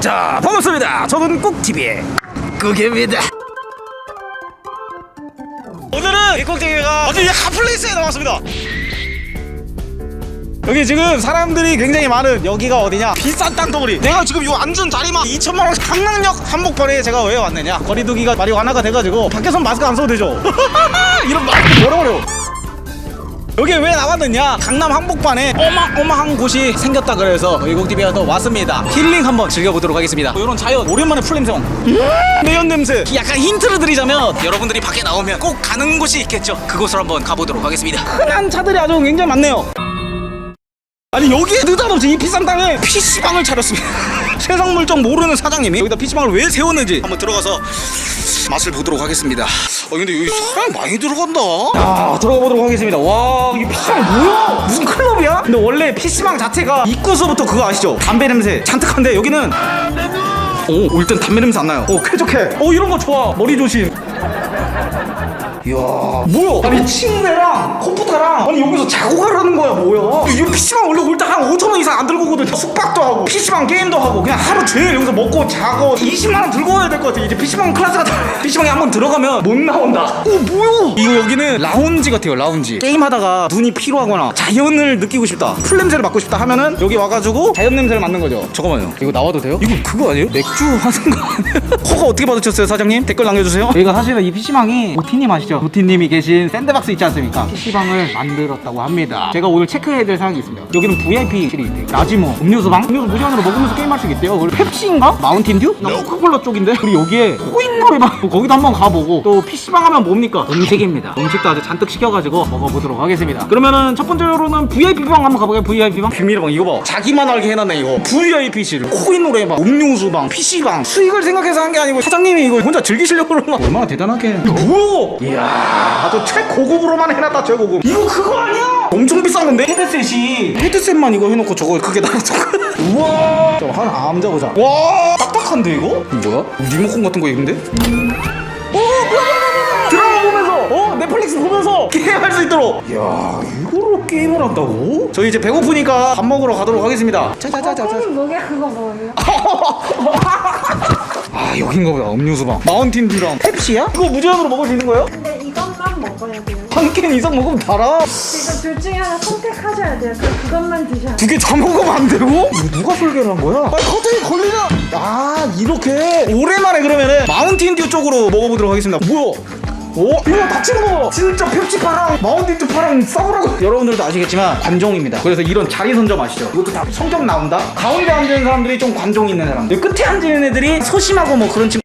자 반갑습니다. 저는 꾹TV의 꾹입니다. 오늘은 이 꾹TV가 어디 핫플레이스에 나왔습니다. 여기 지금 사람들이 굉장히 많은 여기가 어디냐? 비싼 땅덩어리. 내가 지금 요 앉은 자리만 2천만 원씩 강남역 한복판에 제가 왜 왔느냐? 거리두기가 말이 완화가 돼가지고 밖에선 마스크 안 써도 되죠? 이런 마스크 버려버려 여기 왜 나왔느냐? 강남 한복판에 어마어마한 곳이 생겼다 그래서 이곡TV가 또 왔습니다. 힐링 한번 즐겨보도록 하겠습니다. 이런 자연 오랜만에 풀냄새 매연 냄새. 약간 힌트를 드리자면 여러분들이 밖에 나오면 꼭 가는 곳이 있겠죠. 그곳을 한번 가보도록 하겠습니다. 흔한 차들이 아주 굉장히 많네요. 아니 여기에 느닷없이 이 비싼 땅에 PC방을 차렸습니다 세상 물정 모르는 사장님이 여기다 PC방을 왜 세웠는지 한번 들어가서 맛을 보도록 하겠습니다. 어 근데 여기 사람 많이 들어간다. 야 들어가 보도록 하겠습니다. 와 이게 PC방 뭐야? 무슨 클럽이야? 근데 원래 PC방 자체가 입구서부터 그거 아시죠? 담배 냄새. 잔뜩한데 여기는 오 일단 담배 냄새 안 나요. 오 쾌적해. 오 이런 거 좋아. 머리 조심. 이야 뭐야? 아니 침대랑 컴퓨터 랑 아니 여기서 자고 가라는 거야 뭐야 이 PC방 원래 올 때 한 5천 원 이상 안 들고 오거든 숙박도 하고 PC방 게임도 하고 그냥 하루 종일 여기서 먹고 자고 20만 원 들고 와야 될 것 같아 이제 PC방 클래스가 다 PC방에 한 번 들어가면 못 나온다 오 뭐야 이거 여기는 라운지 같아요 라운지 게임하다가 눈이 피로하거나 자연을 느끼고 싶다 풀 냄새를 맡고 싶다 하면은 여기 와가지고 자연 냄새를 맡는 거죠 잠깐만요 이거 나와도 돼요? 이거 그거 아니에요? 맥주 하는 거 아니에요? 허가 어떻게 받으셨어요 사장님? 댓글 남겨주세요 저희가 사실은 이 PC방이 도티님 아시죠? 도티님이 계신 샌드박스 있지 않습니까? PC방을 만들었다고 합니다. 제가 오늘 체크해야 될 사항이 있습니다. 여기는 VIP실이 있대요. 라지모, 음료수방, 음료수 무제한으로 먹으면서 게임할 수 있대요. 그리고 펩시인가? 마운틴듀? 나 코카콜라 쪽인데? 그리고 여기에 코인 노래방 거기도 한번 가보고 또 PC방 하면 뭡니까? 음식입니다. 음식도 아주 잔뜩 시켜가지고 먹어보도록 하겠습니다. 그러면은 첫 번째로는 VIP방 한번 가볼까요? VIP방? 비밀방 이거 봐 자기만 알게 해놨네 이거 VIP실 코인 노래방 음료수방 PC방 수익을 생각해서 한 게 아니고 사장님이 이거 혼자 즐기시려고 그러는 거 얼마나 대단하게 뭐야 이야 아주 최고급으로만 해놨다 최고급 이거 그거 아니야? 엄청 비싼 건데? 헤드셋이. 헤드셋만 이거 해놓고 저거 그게 나왔어 우와. 저 하나 앉아보자. 와. 딱딱한데 이거? 뭐야? 리모컨 같은 거 있는데? 어 뭐야 드라마 보면서. 어 넷플릭스 보면서. 게임할 수 있도록. 이야 이거로 게임을 한다고? 저희 이제 배고프니까 밥 먹으러 가도록 하겠습니다. 짜자자자자. 선생님 목에 그거 뭐예요? 아 여긴가 보다. 음료수방. 마운틴 듀랑. 펩시야? 이거 무제한으로 먹을 수 있는 거예요? 이것만 먹어야 돼요. 한 캔 이상 먹으면 달아 지금 둘 중에 하나 선택하셔야 돼요. 그럼 그것만 드셔야 돼요. 두 개 다 먹으면 안 되고? 이거 누가 설계를 한 거야? 아 갑자기 걸리냐? 아 이렇게 오랜만에 그러면은 마운틴 듀 쪽으로 먹어보도록 하겠습니다 뭐야? 오 이거 닥치는 거 진짜 펩시 파랑 마운틴 듀 파랑 싸우라고 여러분들도 아시겠지만 관종입니다 그래서 이런 자리 선점 아시죠? 이것도 다 성격 나온다 가운데 앉은 사람들이 좀 관종 있는 사람들 끝에 앉은 애들이 소심하고 뭐 그런 친구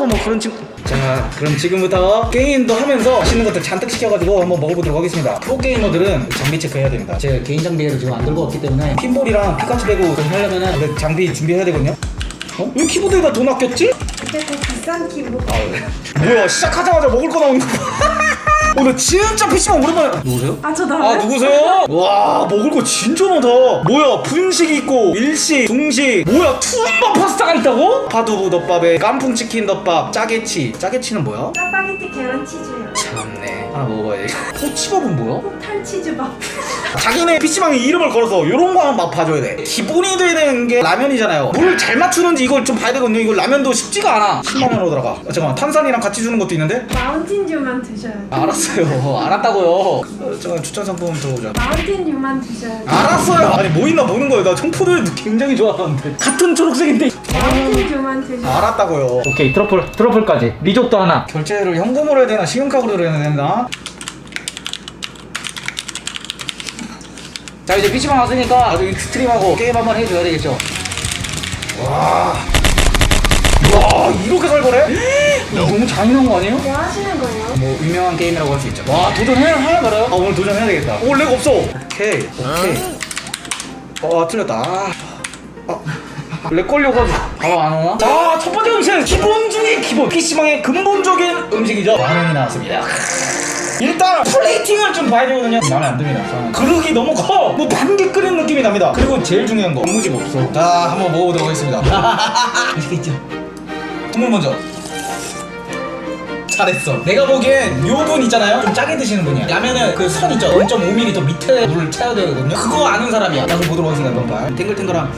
하고 뭐 그런 친구 자 그럼 지금부터 게임도 하면서 맛있는 것들 잔뜩 시켜가지고 한번 먹어보도록 하겠습니다 프로게이머들은 장비 체크해야 됩니다 제 개인 장비를 지금 안 들고 왔기 때문에 핀볼이랑 피카츄 배구 좀 하려면은 원래 장비 준비해야 되거든요 어? 왜 키보드에다 돈 아꼈지? 근데 그 비싼 키보드. 뭐야 시작하자마자 먹을 거 나오는 거 오늘 진짜 PC방 오랜만에 누구세요? 아, 저 나와요? 아 누구세요? 와 먹을 거 진짜 많다 뭐야 분식 있고 일식 중식 뭐야 투움바 파스타가 있다고? 파두부 덮밥에 깐풍 치킨 덮밥 짜게치 짜게치는 뭐야? 짜파게티 계란 치즈요. 참네 하나 먹어봐야지 포치밥은 뭐야? 탈 치즈밥. 자기네 PC방에 이름을 걸어서 요런 거 한번 봐줘야 돼. 기본이 돼야 되는 게 라면이잖아요. 뭘잘 맞추는지 이걸 좀 봐야 되거든요. 이거 라면도 쉽지가 않아. 10만 원으로 들어가. 아, 잠깐만. 탄산이랑 같이 주는 것도 있는데? 마운틴듀만 드셔야 돼요. 알았어요. 알았다고요. 어, 잠깐 추천 상품 들어보자. 마운틴듀만 드셔야 돼요. 알았어요. 아니 뭐 있나 보는 거예요. 나 청포도를 굉장히 좋아하는데. 같은 초록색인데. 마운틴듀만 드셔야 알았다고요. 오케이 트러플 트러플까지. 리조또 하나. 결제를 현금으로 해야 되나 신용카드로 해야 되나 자 이제 PC방 왔으니까 나도 스트림하고 게임 한번 해줘야 되겠죠. 와 이렇게 살벌해? 너무 잔인한 거 아니에요? 뭐 하시는 거예요? 뭐 유명한 게임이라고 할 수 있죠 와 도전해 하나 말아요? 아 오늘 도전해야 되겠다 오렉 없어 오케이 오케이 어 틀렸다 아. 아. 렉 걸려가지고 바로 안 오나? 자첫 번째 음식 기본 중에 기본 PC방의 근본적인 음식이죠 라면이 나왔습니다 일단 플레이팅을 좀 봐야 되거든요. 마음에 안 듭니다 그릇이 너무 커뭐 반개 끓인 느낌이 납니다. 그리고 제일 중요한 거 무집 없어 자 한번 먹어보도록 하겠습니다. 맛있겠죠? 국물 먼저. 잘했어. 내가 보기엔 요 분 있잖아요. 좀 짜게 드시는 분이야. 라면은 그 선 있죠? 0.5mm 더 밑에 물을 채워야 되거든요. 그거 아는 사람이야. 나도 보도록 하겠습니다 한번 탱글탱글함.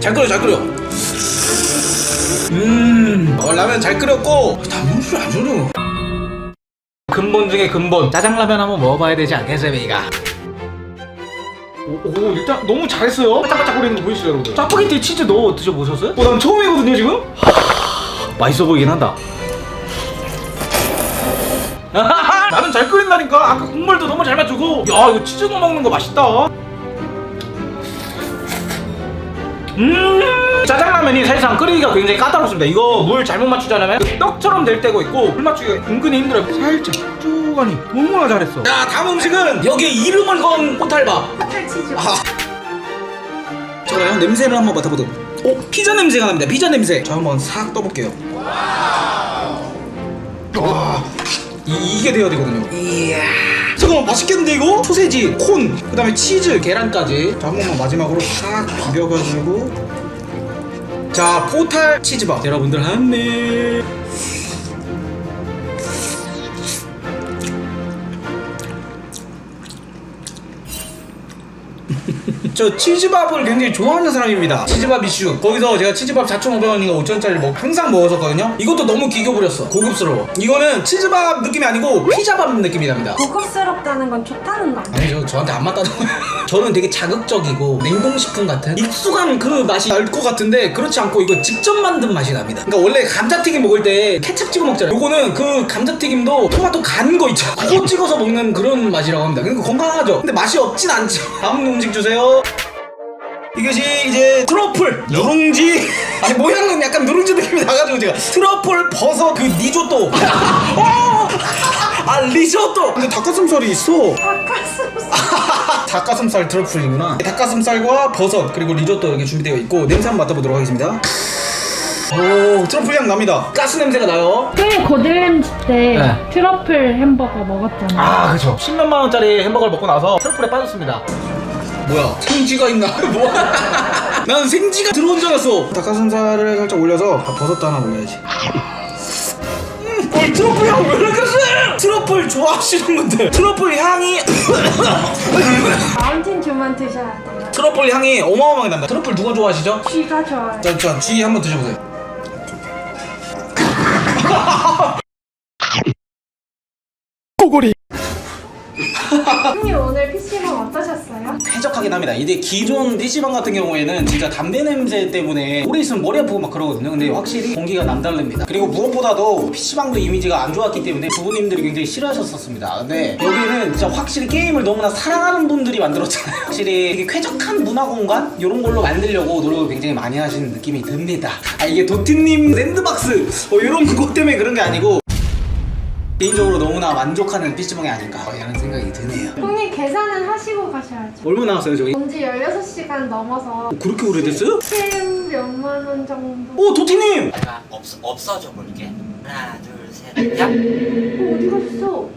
잘 끓여 잘 끓여. 음. 어, 라면 잘 끓였고. 단무지 안 주려 근본 중에 근본. 짜장라면 한번 먹어봐야 되지 않겠습니까? 오, 오 일단 너무 잘했어요. 바짝바짝 거리는 거 보이시죠 여러분들? 짜파게티 치즈 넣어 드셔보셨어요? 어, 난 처음이거든요 지금? 하, 맛있어 보이긴 한다. 나는 잘 끓인다니까. 아까 국물도 너무 잘 맞추고. 야 이거 치즈 넣어 먹는 거 맛있다. 음 짜장라면이 사실상 끓이기가 굉장히 까다롭습니다. 이거 물 잘못 맞추잖아요 그 떡처럼 될 때가 있고 물 맞추기가 은근히 힘들어요. 살짝 쭉하니 너무나 잘했어. 자 다음 음식은 여기에 이름을 건 호탈밥. 호텔 치즈. 아. 잠깐만요 냄새를 한번 맡아보도록. 오 피자 냄새가 납니다. 피자 냄새. 자 한번 싹 떠볼게요. 와. 이, 이게 돼야 되거든요. 이야. 잠깐만 맛있겠는데 이거? 소세지, 콘, 그 다음에 치즈, 계란까지. 자 한 번만 마지막으로 싹 비벼가지고 자 포탈 치즈밥. 여러분들 한입 저 치즈밥을 굉장히 좋아하는 사람입니다. 치즈밥 이슈. 거기서 제가 치즈밥 4,500원인가 5천원짜리 먹 항상 먹었었거든요. 이것도 너무 기겨버렸어. 고급스러워. 이거는 치즈밥 느낌이 아니고 피자밥 느낌이 납니다. 고급스럽다는 건 좋다는 말. 아니죠. 저한테 안 맞다는 거예요. 저는 되게 자극적이고 냉동식품 같은 익숙한 그 맛이 날 것 같은데 그렇지 않고 이거 직접 만든 맛이 납니다. 그러니까 원래 감자튀김 먹을 때 케찹 찍어 먹잖아요. 요거는 그 감자튀김도 토마토 간 거 있죠. 그거 찍어서 먹는 그런 맛이라고 합니다. 그러니까 건강하죠. 근데 맛이 없진 않죠. 다음 음식 주세요. 이것이 이제 트러플 누룽지. 아니 모양은 약간 누룽지 느낌이 나가지고 제가 트러플 버섯 그 리조또. 어! 아 리조또! 근데 닭가슴살이 있어. 닭가슴살. 닭가슴살 트러플이구나. 닭가슴살과 버섯 그리고 리조또 이렇게 준비되어 있고 냄새 한번 맡아보도록 하겠습니다. 오 트러플 향 납니다. 가스 냄새가 나요. 형님 고들램지 때 네. 트러플 햄버거 먹었잖아요. 아 그죠 10몇만 원짜리 햄버거를 먹고 나서 트러플에 빠졌습니다 뭐야? 생쥐가 있나? 뭐야 난 생쥐가 들어온 줄 알았어. 닭가슴살을 살짝 올려서 아, 버섯도 하나 올려야지. 음, 어, 트러플 향왜 이렇게 세? 트러플 좋아하시는 분들. 트러플 향이 마운틴 주만 드셔야 돼요. 트러플 향이 어마어마하게 납니다. 트러플 누가 좋아하시죠? 쥐가 좋아요. 자, 자, 쥐 한번 드셔보세요 형님 오늘 PC방 어떠셨어요? 쾌적하긴 합니다. 이게 기존 PC방 같은 경우에는 진짜 담배 냄새 때문에 오래 있으면 머리 아프고 막 그러거든요. 근데 확실히 공기가 남다릅니다. 그리고 무엇보다도 PC방도 이미지가 안 좋았기 때문에 부모님들이 굉장히 싫어하셨었습니다. 근데 여기는 진짜 확실히 게임을 너무나 사랑하는 분들이 만들었잖아요. 확실히 되게 쾌적한 문화 공간 이런 걸로 만들려고 노력을 굉장히 많이 하시는 느낌이 듭니다. 아 이게 도티님 샌드박스 뭐 이런 것 때문에 그런 게 아니고 개인적으로 너무나 만족하는 아닌가 이런 생각이 드네요. 형님 계산은 하시고 가셔야죠. 얼마 나왔어요 저기? 온 지 16시간 넘어서 그렇게 오래됐어요? 7 몇만 원 정도. 오 도티님! 내가 없, 없어져 볼게. 하나, 둘, 셋, 야! 어, 어디 갔어?